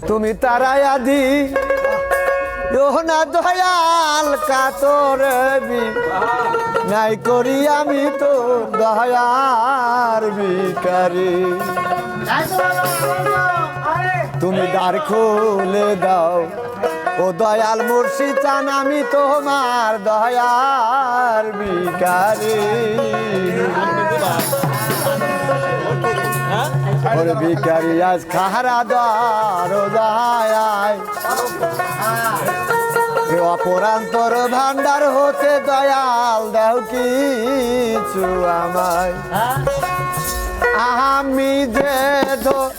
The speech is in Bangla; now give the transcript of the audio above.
তুমি তারাই আদি না দয়াল, কাতর নাই করি আমি তো দয়ার বিকারি তুমি দ্বার খুলে দাও। ও দয়াল মুর্শি চান আমি তোমার দয়ার বিকারি ওর ভিখারি আজ খাহারা দায় অপরান্তর ভান্ডার হতে দয়াল দাও কিছু আমায়। হ্যাঁ। আমি যে ধর